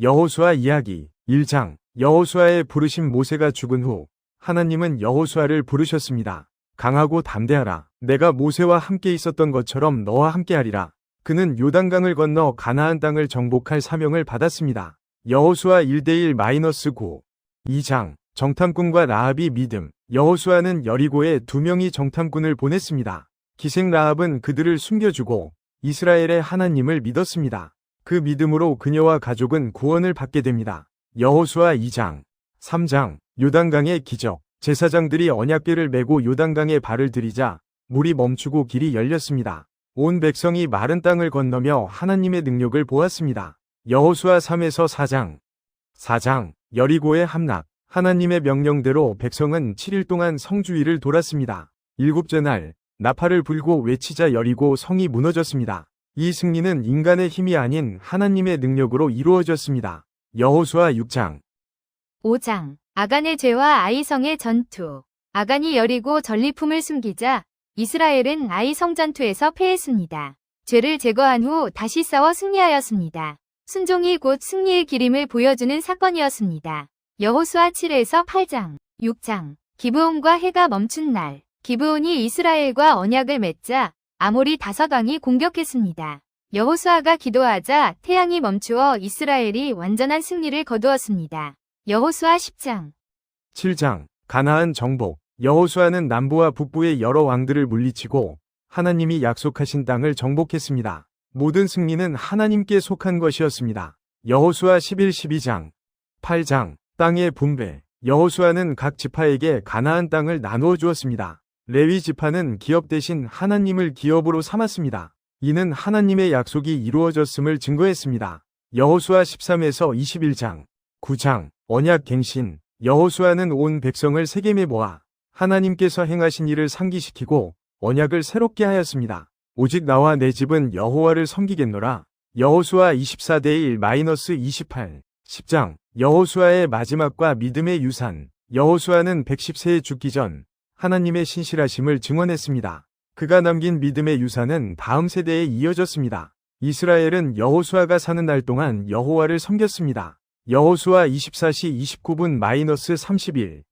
여호수아 이야기 1장 여호수아의 부르신 모세가 죽은 후 하나님은 여호수아를 부르셨습니다. 강하고 담대하라. 내가 모세와 함께 있었던 것처럼 너와 함께하리라. 그는 요단강을 건너 가나안 땅을 정복할 사명을 받았습니다. 여호수아 1대1-9 2장 정탐꾼과 라합이 믿음 여호수아는 여리고에 두 명이 정탐꾼을 보냈습니다. 기생 라합은 그들을 숨겨주고 이스라엘의 하나님을 믿었습니다. 그 믿음으로 그녀와 가족은 구원을 받게 됩니다. 여호수아 2장 3장 요단강의 기적 제사장들이 언약궤를 메고 요단강에 발을 들이자 물이 멈추고 길이 열렸습니다. 온 백성이 마른 땅을 건너며 하나님의 능력을 보았습니다. 여호수아 3에서 4장 4장 여리고의 함락 하나님의 명령대로 백성은 7일 동안 성주위를 돌았습니다. 일곱째 날 나팔을 불고 외치자 여리고 성이 무너졌습니다. 이 승리는 인간의 힘이 아닌 하나님의 능력으로 이루어졌습니다. 여호수아 6장 5장 아간의 죄와 아이성의 전투 아간이 여리고 전리품을 숨기자 이스라엘은 아이성 전투에서 패했습니다. 죄를 제거한 후 다시 싸워 승리하였습니다. 순종이 곧 승리의 기림을 보여주는 사건이었습니다. 여호수아 7에서 8장 6장 기브온과 해가 멈춘 날 기브온이 이스라엘과 언약을 맺자 아모리 다섯 왕이 공격했습니다. 여호수아가 기도하자 태양이 멈추어 이스라엘이 완전한 승리를 거두었습니다. 여호수아 10장 7장 가나안 정복 여호수아는 남부와 북부의 여러 왕들을 물리치고 하나님이 약속하신 땅을 정복했습니다. 모든 승리는 하나님께 속한 것이었습니다. 여호수아 11, 12장 8장 땅의 분배 여호수아는 각 지파에게 가나안 땅을 나누어 주었습니다. 레위 지파는 기업 대신 하나님을 기업으로 삼았습니다. 이는 하나님의 약속이 이루어졌음을 증거했습니다. 여호수아 13에서 21장 9장 언약 갱신 여호수아는 온 백성을 세겜에 모아 하나님께서 행하신 일을 상기시키고 언약을 새롭게 하였습니다. 오직 나와 내 집은 여호와를 섬기겠노라. 여호수아 24대 1-28 10장 여호수아의 마지막과 믿음의 유산 여호수아는 110세에 죽기 전 하나님의 신실하심을 증언했습니다. 그가 남긴 믿음의 유산은 다음 세대에 이어졌습니다. 이스라엘은 여호수아가 사는 날 동안 여호와를 섬겼습니다. 여호수아 24시 29분-31